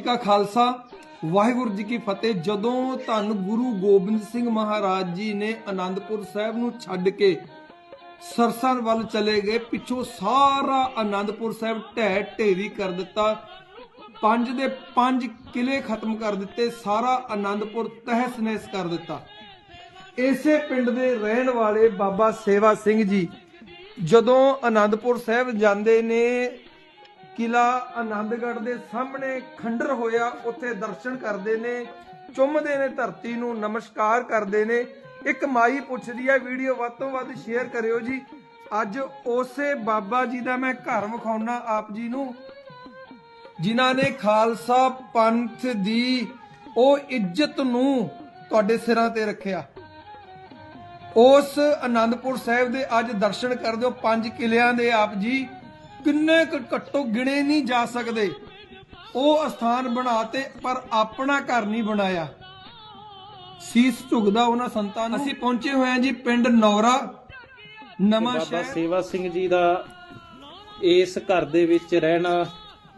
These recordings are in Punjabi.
ਜੀ ਕਾ ਖਾਲਸਾ, ਵਾਹਿਗੁਰੂ ਜੀ ਕੀ ਫਤਿਹ। ਜਦੋਂ ਧੰਨ ਗੁਰੂ ਗੋਬਿੰਦ ਸਿੰਘ ਮਹਾਰਾਜ ਜੀ ਨੇ ਆਨੰਦਪੁਰ ਸਾਹਿਬ ਨੂੰ ਛੱਡ ਕੇ ਸਰਸਾਂ ਵੱਲ ਚਲੇ ਗਏ, ਪਿੱਛੋਂ ਸਾਰਾ ਆਨੰਦਪੁਰ ਸਾਹਿਬ ਢਹਿ ਢੇਰੀ ਕਰ ਦਿੱਤਾ। ਪੰਜ ਦੇ ਪੰਜ ਕਿਲੇ ਖਤਮ ਕਰ ਦਿੱਤੇ, ਸਾਰਾ ਆਨੰਦਪੁਰ ਤਹਿਸ ਨਹਿਸ ਕਰ ਦਿੱਤਾ। ਇਸੇ ਪਿੰਡ ਦੇ ਰਹਿਣ ਵਾਲੇ ਬਾਬਾ ਸੇਵਾ ਸਿੰਘ ਜੀ ਜਦੋਂ ਆਨੰਦਪੁਰ ਸਾਹਿਬ ਜਾਂਦੇ ਨੇ ਕਿਲਾ ਆਨੰਦਗੜ੍ਹ ਦੇ ਸਾਹਮਣੇ ਖੰਡਰ ਹੋਇਆ। ਉੱਥੇ ਦਰਸ਼ਨ ਕਰਦੇ ਨੇ, ਚੁੰਮਦੇ ਨੇ, ਧਰਤੀ ਨੂੰ ਨਮਸਕਾਰ ਕਰਦੇ ਨੇ। ਇੱਕ ਮਾਈ ਪੁੱਛਦੀ ਹੈ ਵੀਡੀਓ ਵੱਧ ਤੋਂ ਵੱਧ ਸ਼ੇਅਰ ਕਰਿਓ ਜੀ। ਅੱਜ ਉਸੇ ਬਾਬਾ ਜੀ ਦਾ ਮੈਂ ਘਰ ਵਿਖਾਉਣਾ ਆਪ ਜੀ ਨੂੰ। ਜਿਨ੍ਹਾਂ ਨੇ ਖਾਲਸਾ ਪੰਥ ਦੀ ਉਹ ਇੱਜ਼ਤ ਨੂੰ ਤੁਹਾਡੇ ਸਿਰਾਂ ਤੇ ਰੱਖਿਆ। ਉਸ ਆਨੰਦਪੁਰ ਸਾਹਿਬ ਦੇ ਅੱਜ ਦਰਸ਼ਨ ਕਰਦੇ ਹੋ ਪੰਜ ਕਿਲਿਆਂ ਦੇ ਆਪ ਜੀ ਕਿੰਨੇ ਘੱਟੋ ਗਿਣੇ ਨਹੀਂ ਜਾ ਸਕਦੇ। ਉਹ ਸਥਾਨ ਬਣਾਤੇ ਪਰ ਆਪਣਾ ਘਰ ਨਹੀਂ ਬਣਾਇਆ। ਸੀਸ ਝੁਕਦਾ ਉਹਨਾਂ ਸੰਤਾਂ ਨੂੰ। ਅਸੀਂ ਪਹੁੰਚੇ ਹੋਏ ਹਾਂ ਜੀ ਪਿੰਡ ਨੌਰਾ ਨਵਾਂ ਬਾਬਾ ਸ਼ਹਿਰ। ਸੇਵਾ ਸਿੰਘ ਜੀ ਦਾ ਇਸ ਘਰ ਦੇ ਵਿੱਚ ਰਹਿਣਾ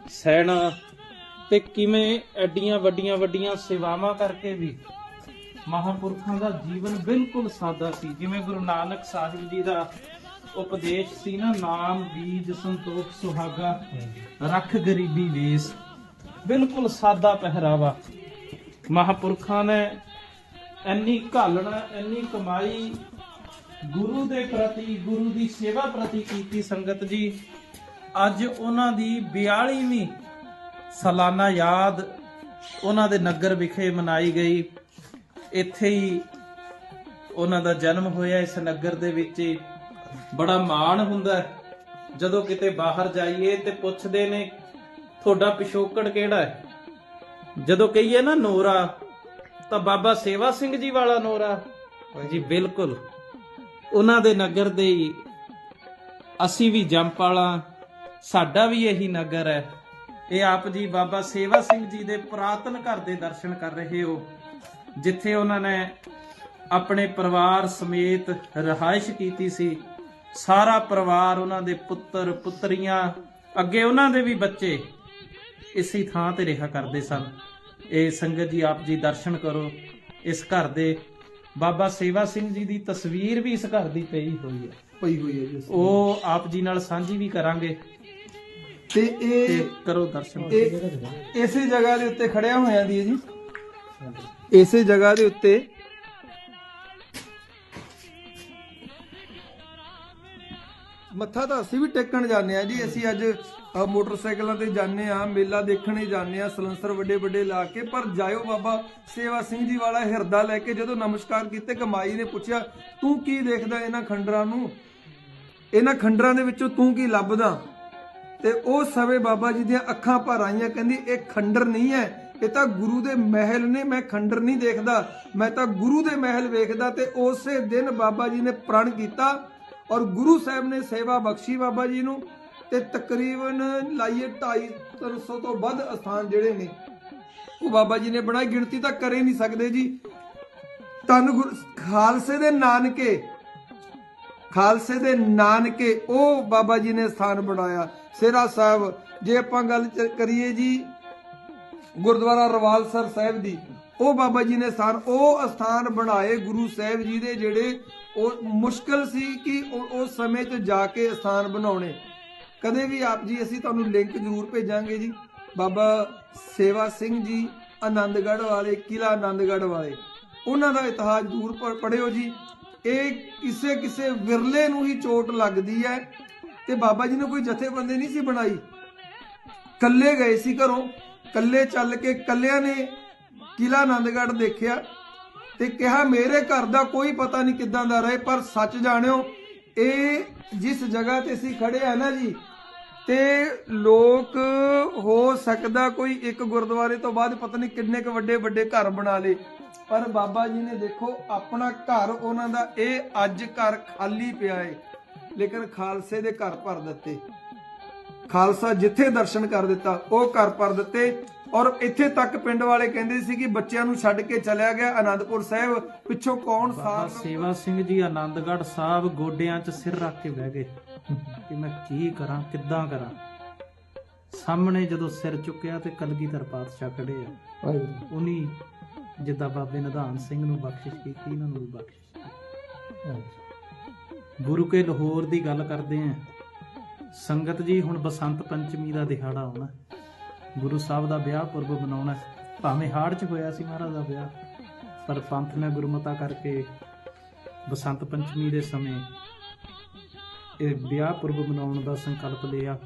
ਸਹਿਣਾ ਤੇ ਕਿਵੇਂ ਐਡੀਆਂ ਵੱਡੀਆਂ ਵੱਡੀਆਂ ਸੇਵਾਵਾਂ ਕਰਕੇ ਵੀ ਮਹਾਪੁਰਖਾਂ ਦਾ ਜੀਵਨ ਬਿਲਕੁਲ ਸਾਦਾ ਸੀ। ਜਿਵੇਂ ਗੁਰੂ ਨਾਨਕ ਸਾਹਿਬ ਜੀ ਦਾ ਉਪਦੇਸ਼ ਸੀ ਨਾ, ਨਾਮ, ਬੀਜ, ਸੰਤੋਖ, ਸੁਹਾਗਾ, ਰੱਖ ਗਰੀਬੀ ਵੇਸ। ਬਿਲਕੁਲ ਸਾਦਾ ਪਹਿਰਾਵਾ। ਮਹਾਪੁਰਖਾਂ ਨੇ ਇੰਨੀ ਘਾਲਣਾ, ਇੰਨੀ ਕਮਾਈ ਗੁਰੂ ਦੇ ਪ੍ਰਤੀ, ਗੁਰੂ ਦੀ ਸੇਵਾ ਪ੍ਰਤੀ ਕੀਤੀ ਸੰਗਤ ਜੀ। ਅੱਜ ਉਹਨਾਂ ਦੀ 42ਵੀਂ ਸਾਲਾਨਾ ਯਾਦ ਉਹਨਾਂ ਦੇ ਨਗਰ ਵਿਖੇ ਮਨਾਈ ਗਈ। ਇੱਥੇ ਹੀ ਉਹਨਾਂ ਦਾ ਜਨਮ ਹੋਇਆ ਇਸ ਨਗਰ ਦੇ ਵਿੱਚ। ਬੜਾ ਮਾਣ ਹੁੰਦਾ ਜਦੋਂ ਕਿਤੇ ਬਾਹਰ ਜਾਈਏ ਤੇ ਪੁੱਛਦੇ ਨੇ, ਤੁਹਾਡਾ ਪਿਛੋਕੜ ਕਿਹੜਾ ਹੈ? ਜਦੋਂ ਕਹੀਏ ਨਾ, ਨੋਰਾ, ਤਾਂ ਬਾਬਾ ਸੇਵਾ ਸਿੰਘ ਜੀ ਵਾਲਾ ਨੋਰਾ। ਜੀ ਬਿਲਕੁਲ। ਉਹਨਾਂ ਦੇ ਨਗਰ ਦੇ ਹੀ ਅਸੀਂ ਵੀ ਜੰਪ ਵਾਲਾ, ਸਾਡਾ ਵੀ ਇਹੀ ਨਗਰ ਹੈ। ਇਹ ਆਪ ਜੀ ਬਾਬਾ ਸੇਵਾ ਸਿੰਘ ਜੀ ਦੇ ਪੁਰਾਤਨ ਘਰ ਦੇ ਦਰਸ਼ਨ ਕਰ ਰਹੇ ਹੋ, ਜਿੱਥੇ ਉਹਨਾਂ ਨੇ ਆਪਣੇ ਪਰਿਵਾਰ ਸਮੇਤ ਰਹਾਇਸ਼ ਕੀਤੀ ਸੀ। ਸਾਰਾ ਪਰਿਵਾਰ ਉਹਨਾਂ ਦੇ ਪੁੱਤਰ ਪੁੱਤਰੀਆਂ ਅੱਗੇ ਉਹਨਾਂ ਦੇ ਵੀ ਬੱਚੇ ਇਸੇ ਥਾਂ ਤੇ ਰਿਹਾ ਕਰਦੇ ਸਨ। ਇਹ ਸੰਗਤ ਜੀ ਆਪ ਜੀ ਦਰਸ਼ਨ ਕਰੋ। ਇਸ ਘਰ ਦੇ ਬਾਬਾ ਸੇਵਾ ਸਿੰਘ ਜੀ ਦੀ ਤਸਵੀਰ ਵੀ ਇਸ ਘਰ ਦੀ ਪਈ ਹੋਈ ਹੈ। ਪਈ ਹੋਈ ਹੈ ਜੀ ਉਹ ਆਪ ਜੀ ਨਾਲ ਸਾਂਝੀ ਵੀ ਕਰਾਂਗੇ। ਤੇ ਇਹ ਕਰੋ ਦਰਸ਼ਨ। ਇਸੇ ਜਗ੍ਹਾ ਦੇ ਉੱਤੇ ਖੜਿਆ ਹੋਇਆ ਦੀ ਹੈ ਜੀ। ਇਸੇ ਜਗ੍ਹਾ ਦੇ ਉੱਤੇ ਮੱਥਾ ਤਾਂ ਅਸੀਂ ਵੀ ਟੇਕਣ ਜਾਂਦੇ ਆ ਜੀ, ਅਸੀਂ ਅੱਜ ਮੋਟਰਸਾਈਕਲਾਂ ਤੇ ਜਾਂਦੇ ਆ ਮੇਲਾ ਦੇਖਣ ਹੀ ਜਾਂਦੇ ਆ ਸਲੰਸਰ ਵੱਡੇ ਵੱਡੇ ਲਾ ਕੇ, ਪਰ ਜਾਇਓ ਬਾਬਾ, ਸੇਵਾ ਸਿੰਘ ਜੀ ਵਾਲਾ ਹਿਰਦਾ ਲੈ ਕੇ ਜਦੋਂ ਨਮਸਕਾਰ ਕੀਤੇ, ਕਮਾਈ ਨੇ ਪੁੱਛਿਆ, ਤੂੰ ਕੀ ਦੇਖਦਾ ਇਹਨਾਂ ਖੰਡਰਾਂ ਨੂੰ? ਇਹਨਾਂ ਖੰਡਰਾਂ ਦੇ ਵਿੱਚੋਂ ਤੂੰ ਕੀ ਲੱਭਦਾ? ਤੇ ਉਹ ਸਵੇ ਬਾਬਾ ਜੀ ਦੀਆਂ ਅੱਖਾਂ ਭਰ ਆਈਆਂ, ਕਹਿੰਦੀ, ਇਹ ਖੰਡਰ ਨਹੀਂ ਹੈ, ਇਹ ਤਾਂ ਗੁਰੂ ਦੇ ਮਹਿਲ ਨੇ, ਮੈਂ ਖੰਡਰ ਨਹੀਂ ਦੇਖਦਾ, ਮੈਂ ਤਾਂ ਗੁਰੂ ਦੇ ਮਹਿਲ ਵੇਖਦਾ। ਤੇ ਉਸੇ ਦਿਨ ਬਾਬਾ ਜੀ ਨੇ ਪ੍ਰਣ ਕੀਤਾ ਔਰ ਗੁਰੂ ਸਾਹਿਬ ਨੇ ਸੇਵਾ ਬਖਸ਼ੀ ਬਾਬਾ ਜੀ ਨੂੰ ਤੇ ਤਕਰੀਬਨ ਲਾਈਏ 250 ਤੋਂ ਵੱਧ ਸਥਾਨ ਜਿਹੜੇ ਨੇ, ਉਹ ਬਾਬਾ ਜੀ ਨੇ ਬਣਾਈ ਗਿਣਤੀ ਤਾਂ ਕਰੇ ਨਹੀਂ ਸਕਦੇ ਜੀ। ਤਨ ਖਾਲਸੇ ਦੇ ਨਾਨਕੇ, ਖਾਲਸੇ ਦੇ ਨਾਨਕੇ ਉਹ ਬਾਬਾ ਜੀ ਨੇ ਸਥਾਨ ਬਣਾਇਆ। ਸੇਰਾ ਸਾਹਿਬ, ਜੇ ਆਪਾਂ ਗੱਲ ਕਰੀਏ ਜੀ, ਗੁਰਦੁਆਰਾ ਰਵਾਲਸਰ ਸਾਹਿਬ ਦੀ, ਉਹ ਬਾਬਾ ਜੀ ਨੇ ਸਥਾਨ, ਉਹ ਸਥਾਨ ਬਣਾਏ ਗੁਰੂ ਸਾਹਿਬ ਜੀ ਦੇ ਜਿਹੜੇ ਉਹ ਮੁਸ਼ਕਲ ਸੀ ਕਿ ਉਸ ਸਮੇਂ 'ਚ ਜਾ ਕੇ ਸਥਾਨ ਬਣਾਉਣੇ। ਕਦੇ ਵੀ ਆਪ ਜੀ, ਅਸੀਂ ਤੁਹਾਨੂੰ ਲਿੰਕ ਜ਼ਰੂਰ ਭੇਜਾਂਗੇ ਜੀ। ਬਾਬਾ ਸੇਵਾ ਸਿੰਘ ਜੀ, ਆਨੰਦਗੜ੍ਹ ਵਾਲੇ ਕਿਲਾ ਆਨੰਦਗੜ੍ਹ ਵਾਲੇ। ਉਹਨਾਂ ਦਾ ਇਤਿਹਾਸ ਜ਼ਰੂਰ ਪ- ਪੜ੍ਹਿਓ ਜੀ। ਇਹ ਕਿਸੇ ਕਿਸੇ ਵਿਰਲੇ ਨੂੰ ਹੀ ਚੋਟ ਲੱਗਦੀ ਹੈ। ਤੇ ਬਾਬਾ ਜੀ ਨੇ ਕੋਈ ਜਥੇਬੰਦੀ ਨਹੀਂ ਸੀ ਬਣਾਈ। ਕੱਲੇ ਗਏ ਸੀ ਘਰੋਂ। ਕੱਲੇ ਚੱਲ ਕੇ ਕੱਲਿਆਂ ਨੇ ਕਿਲਾ ਆਨੰਦਗੜ੍ਹ ਦੇਖਿਆ। ਤੇ ਕਿਹਾ, ਮੇਰੇ ਘਰ ਦਾ ਕੋਈ ਪਤਾ ਨਹੀਂ ਕਿੱਦਾਂ ਦਾ ਰਹੇ, ਪਰ ਸੱਚ ਜਾਣਿਓ, ਇਹ ਜਿਸ ਜਗ੍ਹਾ ਤੇ ਅਸੀਂ ਖੜੇ ਆ ਨਾ ਜੀ, ਤੇ ਲੋਕ ਹੋ ਸਕਦਾ ਕੋਈ ਇੱਕ ਗੁਰਦੁਆਰੇ ਤੋਂ ਬਾਅਦ ਪਤਾ ਨਹੀਂ ਕਿੰਨੇ ਕੁ ਵੱਡੇ ਵੱਡੇ ਘਰ ਬਣਾ ਲੇ। ਪਰ ਬਾਬਾ ਜੀ ਨੇ ਦੇਖੋ, ਆਪਣਾ ਘਰ ਉਹਨਾਂ ਦਾ, ਇਹ ਅੱਜ ਘਰ ਖਾਲੀ ਪਿਆ ਏ, ਲੇਕਿਨ ਖਾਲਸੇ ਦੇ ਘਰ ਭਰ ਦਿੱਤੇ। ਖਾਲਸਾ ਜਿੱਥੇ ਦਰਸ਼ਨ ਕਰ ਦਿੱਤਾ, ਉਹ ਘਰ ਭਰ ਦਿੱਤੇ। ਔਰ ਇੱਥੇ ਤੱਕ ਪਿੰਡ ਵਾਲੇ ਕਹਿੰਦੇ ਸੀ ਕਿ ਬੱਚਿਆਂ ਨੂੰ ਛੱਡ ਕੇ ਚਲਿਆ ਗਿਆ ਆਨੰਦਪੁਰ ਸਾਹਿਬ। ਪਿੱਛੋਂ ਕੌਣ ਬਾਬਾ ਸਾਥ ਸੇਵਾ ਸਿੰਘ ਜੀ ਆਨੰਦਗੜ੍ਹ ਸਾਹਿਬ ਗੋਡਿਆਂ 'ਚ ਸਿਰ ਰੱਖ ਕੇ ਬਹਿ ਗਏ। ਕਿ ਮੈਂ ਕੀ ਕਰਾਂ ਕਿੱਦਾਂ ਕਰਾਂ? ਸਾਹਮਣੇ ਜਦੋਂ ਸਿਰ ਚੁੱਕਿਆ ਤੇ ਕਲਗੀਧਰ ਪਾਤਸ਼ਾਹ ਖੜੇ ਆ। ਵਾਹਿਗੁਰੂ। ਉਨੀ ਜਿੱਦਾਂ ਬਾਬੇ ਨਿਧਾਨ ਸਿੰਘ ਨੂੰ ਬਖਸ਼ਿਸ਼ ਕੀਤੀ ਇਹਨਾਂ ਨੂੰ ਵੀ ਬਖਸ਼ਿਸ਼ ਕੀਤੀ। ਗੁਰੂ ਕੇ ਲਾਹੌਰ ਦੀ ਗੱਲ ਕਰਦੇ ਆਂ। ਸੰਗਤ ਜੀ ਹੁਣ ਬਸੰਤ ਪੰਚਮੀ ਦਾ ਦਿਹਾੜਾ ਆਉਣਾ। ਗੁਰੂ ਸਾਹਿਬ ਦਾ ਵਿਆਹ ਪੁਰਬ ਮਨਾਉਣਾ ਭਾਵੇਂ ਹਾੜ 'ਚ ਹੋਇਆ ਸੀ ਮਹਾਰਾਜ ਦਾ ਵਿਆਹ ਪਰ ਪੰਥ ਨੇ ਗੁਰਮਤਾ ਕਰਕੇ ਬਸੰਤ ਪੰਚਮੀ ਦੇ ਸਮੇਂ ਇਹ ਵਿਆਹ ਪੁਰਬ ਮਨਾਉਣ ਦਾ ਸੰਕਲਪ ਲਿਆ।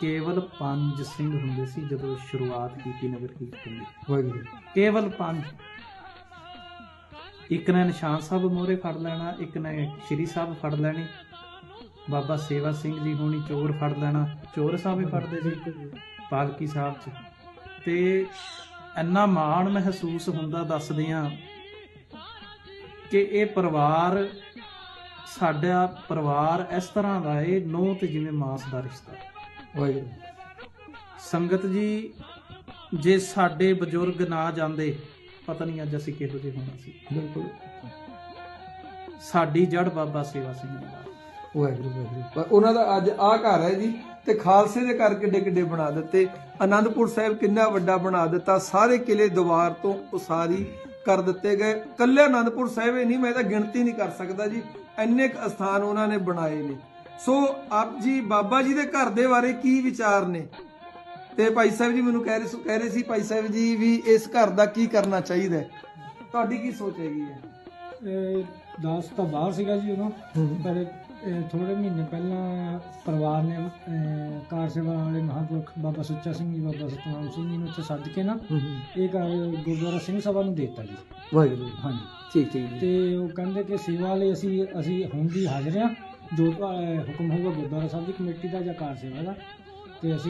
ਕੇਵਲ ਪੰਜ ਸਿੰਘ ਹੁੰਦੇ ਸੀ ਜਦੋਂ ਸ਼ੁਰੂਆਤ ਕੀਤੀ ਨਗਰ ਕੀਰਤਨ ਦੀ। ਵਾਹਿਗੁਰੂ। ਕੇਵਲ ਪੰਜ। ਇੱਕ ਨੇ ਨਿਸ਼ਾਨ ਸਾਹਿਬ ਮੋਹਰੇ ਫੜ ਲੈਣਾ ਇੱਕ ਨੇ ਸ਼੍ਰੀ ਸਾਹਿਬ ਫੜ ਲੈਣੀ। ਬਾਬਾ ਸੇਵਾ ਸਿੰਘ ਜੀ ਹੋਣੀ ਚੋਰ ਫੜ ਲੈਣਾ। ਚੋਰ ਸਾਹਿਬ ਹੀ ਫੜਦੇ ਸੀ। ਪਾਲਕੀ ਸਾਹਿਬ ਚ। ਤੇ ਇੰਨਾ ਮਾਣ ਮਹਿਸੂਸ ਹੁੰਦਾ ਦੱਸਦੇ ਆ ਕਿ ਇਹ ਪਰਿਵਾਰ ਸਾਡਾ ਪਰਿਵਾਰ ਇਸ ਤਰ੍ਹਾਂ ਦਾ ਏ ਨੋ ਤੇ ਜਿਵੇਂ ਮਾਸ ਦਾ ਰਿਸ਼ਤਾ। ਵਾਹਿਗੁਰੂ। ਸੰਗਤ ਜੀ ਜੇ ਸਾਡੇ ਬਜ਼ੁਰਗ ਨਾ ਜਾਂਦੇ ਪਤਾ ਨਹੀਂ ਅੱਜ ਅਸੀਂ ਕਿਹੋ ਜਿਹੇ ਹੋਣਾ ਸੀ। ਬਿਲਕੁਲ। ਸਾਡੀ ਜੜ ਬਾਬਾ ਸੇਵਾ ਸਿੰਘ ਦਾ। ਵਾਹਿਗੁਰੂ ਵਾਹਿਗੁਰੂ। ਉਹਨਾਂ ਦਾ ਅੱਜ ਆ ਘਰ ਹੈ ਜੀ। ਤੇ ਖਾਲਸੇ ਦੇ ਘਰ ਕਿੱਡੇ ਕਿੱਡੇ ਬਣਾ ਦਿੱਤੇ। ਆਨੰਦਪੁਰ ਸਾਹਿਬ ਕਿੰਨਾ ਵੱਡਾ ਬਣਾ ਦਿੱਤਾ। ਸਾਰੇ ਕਿਲੇ ਦੀਵਾਰ ਤੋਂ ਉਸਾਰੀ ਕਰ ਦਿੱਤੇ ਗਏ। ਕੱਲੇ ਆਨੰਦਪੁਰ ਸਾਹਿਬ ਹੀ ਨਹੀਂ ਮੈਂ ਤਾਂ ਗਿਣਤੀ ਨਹੀਂ ਕਰ ਸਕਦਾ ਜੀ। ਇੰਨੇ ਕੁ ਅਸਥਾਨ ਉਹਨਾਂ ਨੇ ਬਣਾਏ ਨੇ। ਸੋ ਆਪ ਜੀ ਬਾਬਾ ਜੀ ਦੇ ਘਰ ਦੇ ਬਾਰੇ ਕੀ ਵਿਚਾਰ ਨੇ? ਤੇ ਭਾਈ ਸਾਹਿਬ ਜੀ ਮੈਨੂੰ ਕਹਿ ਰਹੇ ਸੀ ਕਹਿ ਰਹੇ ਸੀ ਭਾਈ ਸਾਹਿਬ ਜੀ ਵੀ ਇਸ ਘਰ ਦਾ ਕੀ ਕਰਨਾ ਚਾਹੀਦਾ ਤੁਹਾਡੀ ਕੀ ਸੋਚ ਹੈਗੀ ਹੈ? ਇਹ ਦਾਸ ਤਾਂ ਬਾਹਰ ਸੀਗਾ ਜੀ ਉਦੋਂ ਪਰ ਥੋੜੇ ਮਹੀਨੇ ਪਹਿਲਾਂ ਪਰਿਵਾਰ ਨੇ ਅਹ, ਕਾਰ ਸੇਵਾ ਵਾਲੇ ਮਹਾਂਪੁਰਖ ਬਾਬਾ ਸੁੱਚਾ ਸਿੰਘ ਜੀ ਬਾਬਾ ਸਤਨਾਮ ਸਿੰਘ ਜੀ ਨੂੰ ਉੱਥੇ ਸੱਦ ਕੇ ਨਾ ਇਹ ਘਰ ਗੁਰਦੁਆਰਾ ਸਿੰਘ ਸਭਾ ਨੂੰ ਦੇ ਦਿੱਤਾ ਜੀ। ਵਾਹਿਗੁਰੂ ਹਾਂਜੀ। ਠੀਕ ਠੀਕ ਜੀ। ਤੇ ਉਹ ਕਹਿੰਦੇ ਕਿ ਸੇਵਾ ਲਈ ਅਸੀਂ ਅਸੀਂ ਹੁਣ ਵੀ ਹਾਜ਼ਰ ਹਾਂ। ਜੋ ਅਹ, ਹੁਕਮ ਹੋਊਗਾ ਗੁਰਦੁਆਰਾ ਸਾਹਿਬ ਦੀ ਕਮੇਟੀ ਦਾ ਜਾਂ ਕਾਰ ਸੇਵਾ ਦਾ। ਤੇ ਅਸੀਂ